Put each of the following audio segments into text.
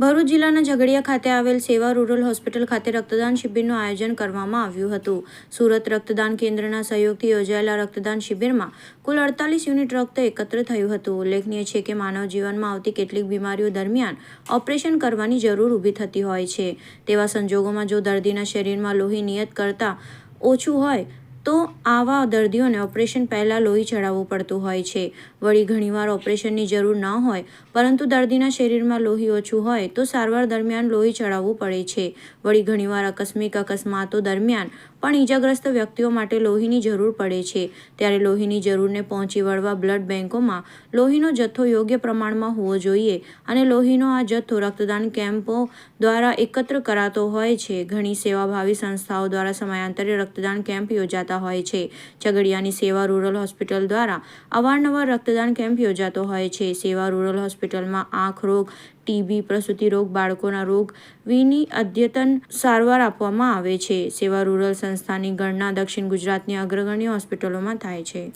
ભરૂચ જિલ્લાના ઝઘડિયા ખાતે આવેલ સેવા રૂરલ હોસ્પિટલ ખાતે રક્તદાન શિબિરનું આયોજન કરવામાં આવ્યું હતું. સુરત રક્તદાન કેન્દ્રના સહયોગથી યોજાયેલા રક્તદાન શિબિરમાં કુલ અડતાલીસ યુનિટ રક્ત એકત્ર થયું હતું. ઉલ્લેખનીય છે કે માનવ જીવનમાં આવતી કેટલીક બીમારીઓ દરમિયાન ઓપરેશન કરવાની જરૂર ઊભી થતી હોય છે. તેવા સંજોગોમાં જો દર્દીના શરીરમાં લોહી નિયત કરતાં ઓછું હોય તો આવા દર્દીઓને ઓપરેશન પહેલાં લોહી ચડાવવું પડતું હોય છે. વળી ઘણીવાર ઓપરેશનની જરૂર ન હોય, પરંતુ દર્દીના શરીરમાં લોહી ઓછું હોય તો સારવાર દરમિયાન લોહી ચડાવવું પડે છે. વળી ઘણીવાર આકસ્મિક અકસ્માતો દરમિયાન પણ ઈજાગ્રસ્ત વ્યક્તિઓ માટે લોહીની જરૂર પડે છે. ત્યારે લોહીની જરૂરને પહોંચી વળવા બ્લડ બેંકોમાં લોહીનો જથ્થો યોગ્ય પ્રમાણમાં હોવો જોઈએ અને લોહીનો આ જથ્થો રક્તદાન કેમ્પો દ્વારા એકત્ર કરાતો હોય છે. ઘણી સેવાભાવી સંસ્થાઓ દ્વારા સમયાંતરે રક્તદાન કેમ્પ યોજાતા હોય છે. ઝઘડિયાની સેવા રૂરલ હોસ્પિટલ દ્વારા અવારનવાર રક્તદાન કેમ્પ યોજાતો હોય છે. સેવા રૂરલ હોસ્પિટલમાં આંખ રોગ, ટીબી પ્રસૂતિ રોગ, બાળકોના રોગ વિની અદ્યતન સારવાર આપવામાં આવે છે. સેવા રૂરલ સંસ્થાની ગણના દક્ષિણ ગુજરાતની અગ્રગણ્ય હોસ્પિટલોમાં થાય છે.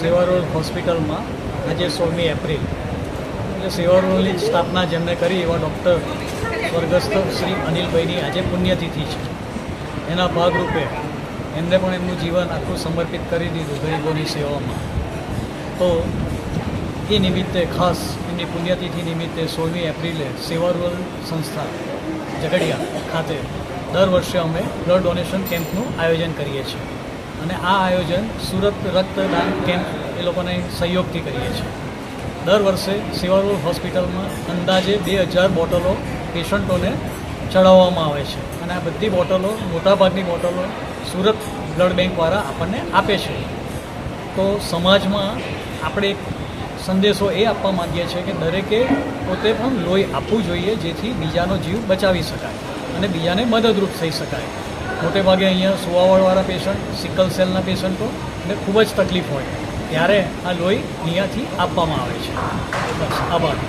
સેવા રૂરલ હોસ્પિટલમાં આજે સોળમી એપ્રિલ. એટલે સેવા રૂરલની સ્થાપના જેમણે કરી એવા ડૉક્ટર સ્વર્ગસ્થ શ્રી અનિલભાઈની આજે પુણ્યતિથિ છે. એના ભાગરૂપે એમને પણ એમનું જીવન આખું સમર્પિત કરી દીધું ગરીબોની સેવામાં. તો એ નિમિત્તે ખાસ એમની પુણ્યતિથિ નિમિત્તે સોળમી એપ્રિલે સેવા સંસ્થા ઝઘડિયા ખાતે દર વર્ષે અમે બ્લડ ડોનેશન કેમ્પનું આયોજન કરીએ છીએ. અને આ આયોજન સુરત રક્તદાન કેમ્પ એ લોકોને સહયોગથી કરીએ છીએ. દર વર્ષે સેવા હોસ્પિટલમાં અંદાજે બે હજાર બોટલો પેશન્ટોને ચડાવવામાં આવે છે. અને આ બધી બોટલો, મોટાભાગની બોટલો સુરત બ્લડ બેંકવાળા આપણને આપે છે. તો સમાજમાં આપણે સંદેશો એ આપવા માંગીએ છીએ કે દરેકે પોતે પણ લોહી આપવું જોઈએ, જેથી બીજાનો જીવ બચાવી શકાય અને બીજાને મદદરૂપ થઈ શકાય. મોટે ભાગે અહીંયા સુવાવળવાળા પેશન્ટ, સિકલ સેલના પેશન્ટો ને ખૂબ જ તકલીફ હોય. ત્યારે આ લોહી અહીંયાથી આપવામાં આવે છે. બસ, આભાર.